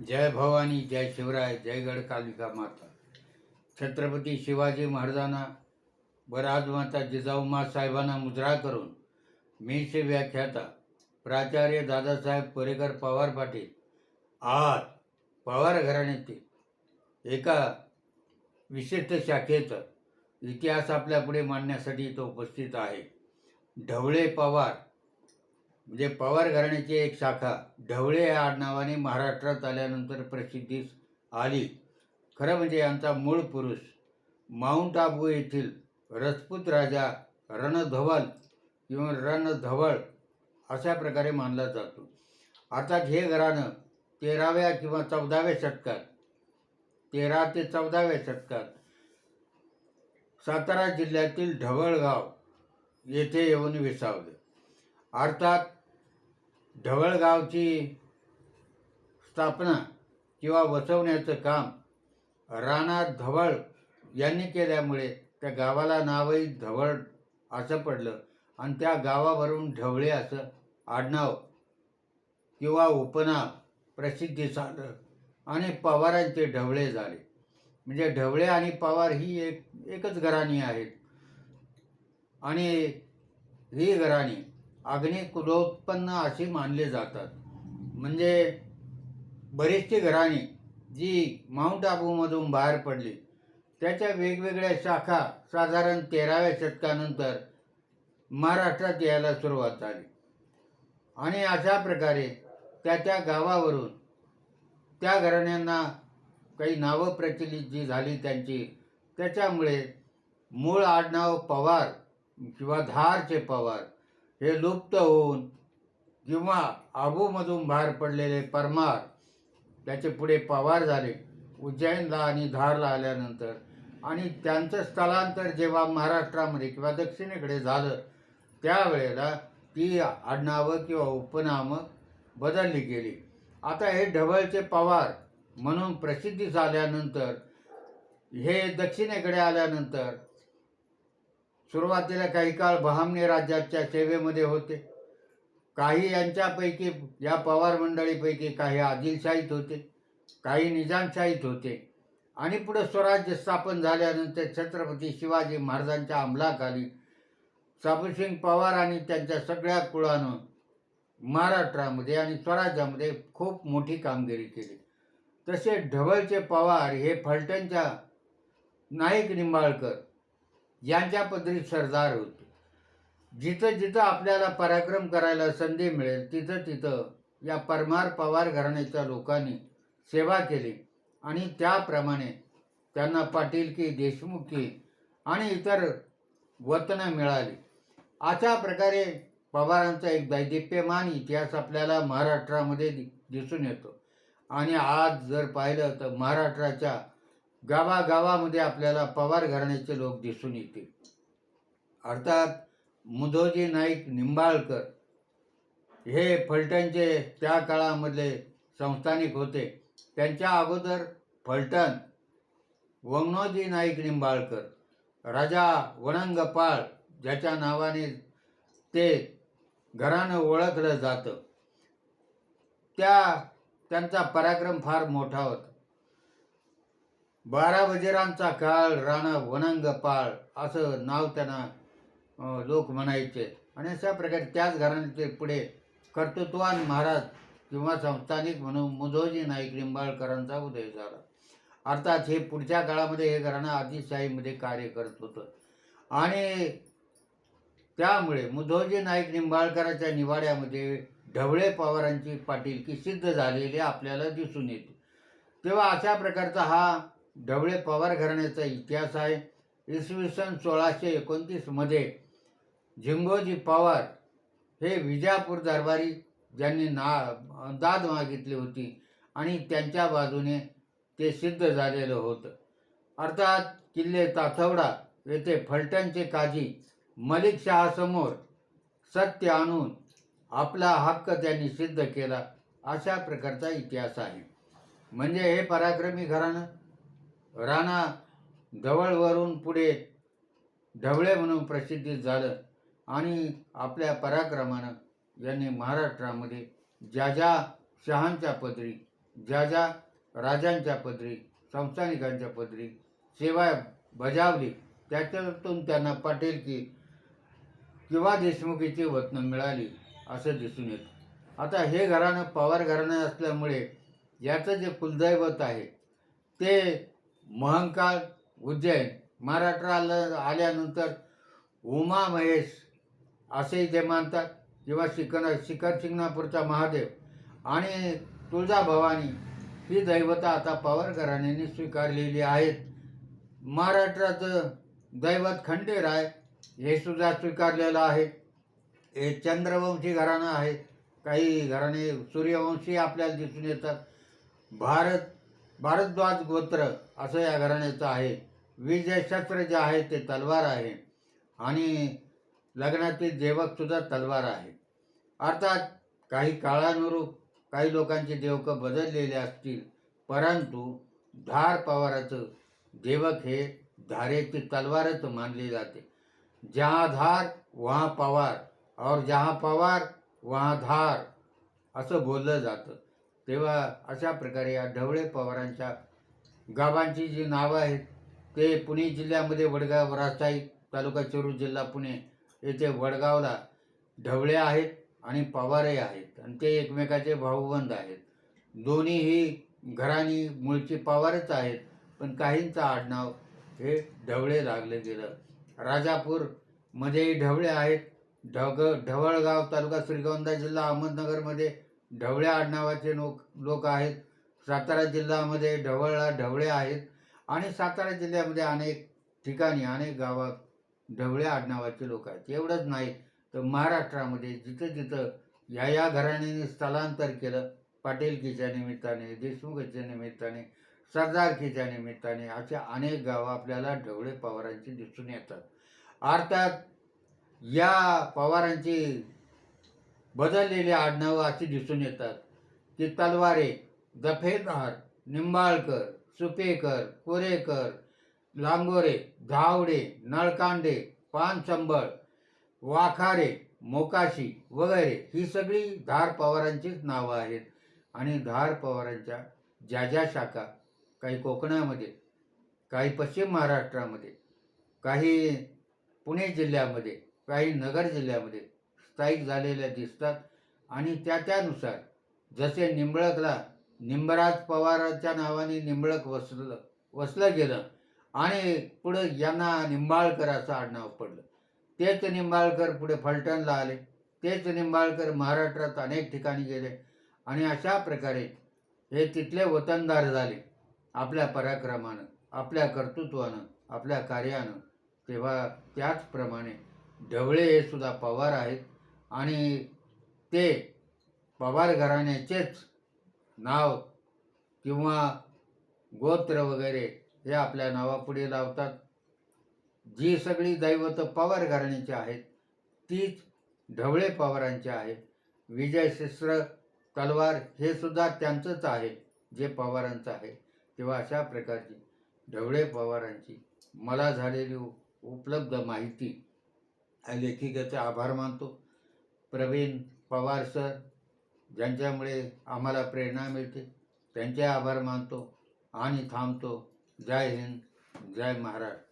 जय भवानी जय शिवराय जय गडकालिका माता. छत्रपती शिवाजी महाराजांना बराज माता जिजाऊमा साहेबांना मुजरा करून मीचे व्याख्याता प्राचार्य दादासाहेब परेकर पवार पाटील आत पवार घराण्यातील एका विशिष्ट शाखेचं इतिहास आपल्यापुढे मांडण्यासाठी तो उपस्थित आहे. ढवळे पवार म्हणजे पवार घराण्याची एक शाखा ढवळे या आडनावाने महाराष्ट्रात आल्यानंतर प्रसिद्धीस आली. खरं म्हणजे यांचा मूळ पुरुष माउंट आबू येथील रजपूत राजा रणधवल किंवा रणधवळ अशा प्रकारे मानला जातो. अर्थात हे घराणं तेराव्या किंवा चौदाव्या शतकात तेरा ते चौदाव्या शतकात सातारा जिल्ह्यातील ढवळगाव येथे येऊन विसावले. अर्थात ढवळगावची स्थापना किंवा वसवण्याचं काम राणा धवळ यांनी केल्यामुळे त्या गावाला नावही धवळ असं पडलं. आणि त्या गावावरून ढवळे असं आडनाव किंवा उपनाव प्रसिद्धीस आलं आणि पवारांचे ढवळे झाले. म्हणजे ढवळे आणि पवार ही एक एकच घराणी आहेत. आणि ही घराणी अग्नी असे अशी जातात. म्हणजे बरीचशी घराणी जी माउंट आबूमधून बाहेर पडली त्याच्या वेगवेगळ्या शाखा साधारण तेराव्या शतकानंतर महाराष्ट्रात यायला सुरुवात झाली. आणि अशा प्रकारे त्या त्या गावावरून त्या घराण्यांना काही नावं प्रचलित जी झाली त्यांची त्याच्यामुळे मूळ आडनाव पवार किंवा धारचे पवार हे लुप्त होऊन किंवा आबूमधून बाहेर पडलेले परमार त्याचे पुढे पवार झाले उज्जैनला आणि धारला आल्यानंतर. आणि त्यांचं स्थलांतर जेव्हा महाराष्ट्रामध्ये किंवा दक्षिणेकडे झालं त्यावेळेला ती आडनावं किंवा उपनामं बदलली गेली. आता हे ढवळचे पवार म्हणून प्रसिद्धी झाल्यानंतर हे दक्षिणेकडे आल्यानंतर सुरुवातीला काही काळ बहामने राज्याच्या सेवेमध्ये होते. काही यांच्यापैकी या पवार मंडळीपैकी काही आदिलशाहीत होते काही निजामशाहीत होते. आणि पुढे स्वराज्य स्थापन झाल्यानंतर छत्रपती शिवाजी महाराजांच्या अंमलाखाली साबुसिंग पवार आणि त्यांच्या सगळ्या कुळानं महाराष्ट्रामध्ये आणि स्वराज्यामध्ये खूप मोठी कामगिरी केली. तसे ढवळचे पवार हे फलटणच्या नाईक निंबाळकर यांच्या पदरी सरदार होते. जिथं जिथं आपल्याला पराक्रम करायला संधी मिळेल तिथं तिथं या परमार पवार घराण्याच्या लोकांनी सेवा केली आणि त्याप्रमाणे त्यांना पाटीलकी देशमुखी आणि इतर वतनं मिळाली. अशा प्रकारे पवारांचा एक दैदिप्यमान इतिहास आपल्याला महाराष्ट्रामध्ये दि- दिसून येतो. आणि आज जर पाहिलं तर महाराष्ट्राच्या गावागावामध्ये आपल्याला पवार घराण्याचे लोक दिसून येतील. अर्थात मुधोजी नाईक निंबाळकर हे फलटणचे त्या काळामधले संस्थानिक होते. त्यांच्या अगोदर फलटण वंगनोजी नाईक निंबाळकर राजा वणंगपाळ ज्याच्या नावाने ते घरानं ओळखलं जातं. त्या त्यांचा पराक्रम फार मोठा होता. बारा वजिरांचा काळ राणा वनंगपाळ असं नाव त्यांना लोक म्हणायचे. आणि अशा प्रकारे त्याच घराण्याचे पुढे कर्तृत्वान महाराज किंवा संस्थानिक म्हणून मुधोजी नाईक निंबाळकरांचा उदय झाला. अर्थात हे पुढच्या काळामध्ये हे घराणं आदिशाहीमध्ये कार्य करत होतं. आणि त्यामुळे मुधोजी नाईक निंबाळकरांच्या निवाड्यामध्ये ढवळे पवारांची पाटीलकी सिद्ध झालेली आपल्याला दिसून येते. तेव्हा अशा प्रकारचा हा ढवळे पवार घराण्याचा इतिहास आहे. इसवी सन सोळाशे एकोणतीसमध्ये झिंगोजी पवार हे विजापूर दरबारी ज्यांनी ना दाद मागितली होती आणि त्यांच्या बाजूने ते सिद्ध झालेलं होतं. अर्थात किल्ले ताथवडा येथे फलटणचे काजी मलिक शहासमोर सत्य आणून आपला हक्क त्यांनी सिद्ध केला अशा प्रकारचा इतिहास आहे. म्हणजे हे पराक्रमी घराणं राणा धवळवरून पुढे ढवळे म्हणून प्रसिद्धी झालं आणि आपल्या पराक्रमानं यांनी महाराष्ट्रामध्ये ज्या ज्या शहांच्या पदरी ज्या ज्या राजांच्या पदरी संस्थानिकांच्या पदरी सेवा बजावली त्याच्यातून त्यांना पाटील की किंवा देशमुखीची वतनं मिळाली असं दिसून येतं. आता हे घराणं पवार घराणं असल्यामुळे याचं जे कुलदैवत आहे ते महंकाळ उज्जैन महाराष्ट्राला आल्यानंतर उमा महेश असेही ते मानतात किंवा शिखर शिखर शिंगणापूरचा महादेव आणि तुळजाभवानी ही दैवता आता पवार घराण्याने स्वीकारलेली आहेत. महाराष्ट्राचं दैवत खंडेराय हे सुद्धा स्वीकारलेलं आहे. हे चंद्रवंशी घराणं आहे. काही घराणे सूर्यवंशी आपल्याला दिसून येतात. भारत भारद्वाज गोत्र असं या घराण्याचं आहे. विजयशस्त्र जे आहे ते तलवार आहे. आणि लग्नातील देवकसुद्धा तलवार आहे. अर्थात काही काळानुरूप काही लोकांचे देवकं बदललेले असतील परंतु धार पवाराचं देवक हे धारेची तलवारच मानली जाते. जहाँ धार वहाँ पवार. और जहाँ पवार वहाँ धार. असं बोललं जातं. तेव्हा अशा प्रकारे या ढवळे पवारांच्या गावांची जी नावं आहेत ते पुणे जिल्ह्यामध्ये वडगाव रासाई तालुका चेरूर जिल्हा पुणे येथे वडगावला ढवळे आहेत आणि पवारे आहेत आणि ते एकमेकाचे भाऊबंद आहेत. दोन्हीही घराणी मूळची पवारच आहेत पण काहींचं आडनाव हे ढवळे लागलं गेलं. राजापूरमध्येही ढवळे आहेत. ढग ढवळगाव तालुका श्रीगोंदा जिल्हा अहमदनगरमध्ये ढवळ्या आडनावाचे लोक लोक आहेत. सातारा जिल्ह्यामध्ये ढवळला ढवळे आहेत आणि सातारा जिल्ह्यामध्ये अनेक ठिकाणी अनेक गावात ढवळे आडनावाचे लोक आहेत. एवढंच नाही तर महाराष्ट्रामध्ये जिथं जिथं या या घराण्याने स्थलांतर केलं पाटीलकीच्या निमित्ताने देशमुखच्या निमित्ताने सरदारकीच्या निमित्ताने अशा अनेक गावं आपल्याला ढवळे पवारांची दिसून येतात. अर्थात या पवारांची बदललेली आडनावं अशी दिसून येतात की तलवारे दफेदार निंबाळकर सुपेकर कोरेकर लांगोरे धावडे नळकांडे पानसंबळ वाखारे मोकाशी वगैरे ही सगळी धार पवारांचीच नावं आहेत. आणि धार पवारांच्या ज्या ज्या शाखा काही कोकणामध्ये काही पश्चिम महाराष्ट्रामध्ये काही पुणे जिल्ह्यामध्ये काही नगर जिल्ह्यामध्ये स्थायिक झालेल्या दिसतात. आणि त्या त्यानुसार जसे निंबळकला निंबराज पवाराच्या नावाने निंबळक वसलं वसलं गेलं. आणि पुढं यांना निंबाळकर असं आडनाव पडलं. तेच निंबाळकर पुढे फलटणला आले. तेच निंबाळकर महाराष्ट्रात अनेक ठिकाणी गेले. आणि अशा प्रकारे हे तिथले वतनदार झाले. आपल्या पराक्रमानं आपल्या कर्तृत्वानं आपल्या कार्यानं. तेव्हा त्याचप्रमाणे ढवळे हे सुद्धा पवार आहेत. आणि ते पवार घराण्याचेच नाव किंवा गोत्र वगैरे हे आपल्या नावापुढे लावतात. जी सगळी दैवत पवार घराण्याची आहेत तीच ढवळे पवारांची आहे विजय शिस्त्र तलवार हे सुद्धा त्यांचंच आहे जे पवारांचं आहे. तेव्हा अशा प्रकारची ढवळे पवारांची मला झालेली उपलब्ध माहिती या लेखिकेचे आभार मानतो. प्रवीण पवार सर ज्यांच्यामुळे आम्हाला प्रेरणा मिळते त्यांचे आभार मानतो आणि थांबतो. जय हिंद जय महाराष्ट्र.